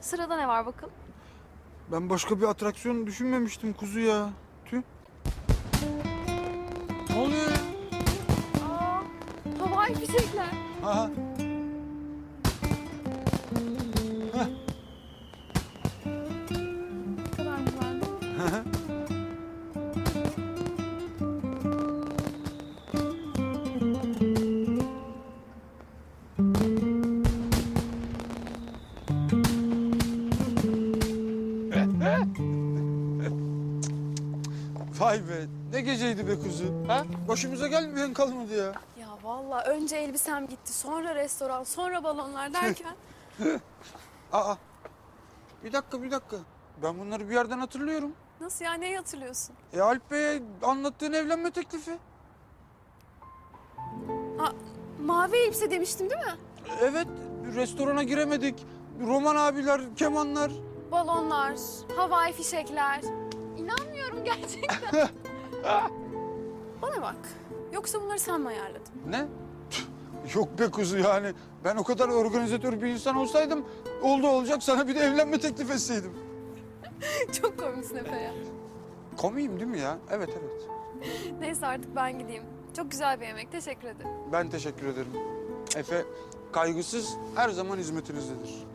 Sırada ne var bakalım? Ben başka bir atraksiyon düşünmemiştim kuzu ya. Tüh. Ne oluyor? Aa, havai fişekler. Aha. Vay be ne geceydi be kuzu. Ha? Başımıza gelmeyen kalmadı ya. Ya vallahi önce elbisem gitti, sonra restoran, sonra balonlar derken... Aa. Bir dakika bir dakika. Ben bunları bir yerden hatırlıyorum. Nasıl ya, neyi hatırlıyorsun? E Alp Bey'e anlattığın evlenme teklifi. Ha, mavi elbise demiştim değil mi? Evet restorana giremedik. Roman abiler, kemanlar. Balonlar, havai fişekler. İnanmıyorum gerçekten. Bana bak. Yoksa bunları sen mi ayarladın? Ne? Tüh, Yok be kuzu yani. Ben o kadar organizatör bir insan olsaydım oldu olacak sana bir de evlenme teklif etseydim. Çok komiksin Efe ya. Komiyim değil mi ya? Evet evet. Neyse artık ben gideyim. Çok güzel bir yemek. Teşekkür ederim. Ben teşekkür ederim. Efe kaygısız her zaman hizmetinizdedir.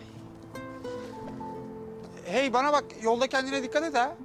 Hey bana bak yolda kendine dikkat et ha.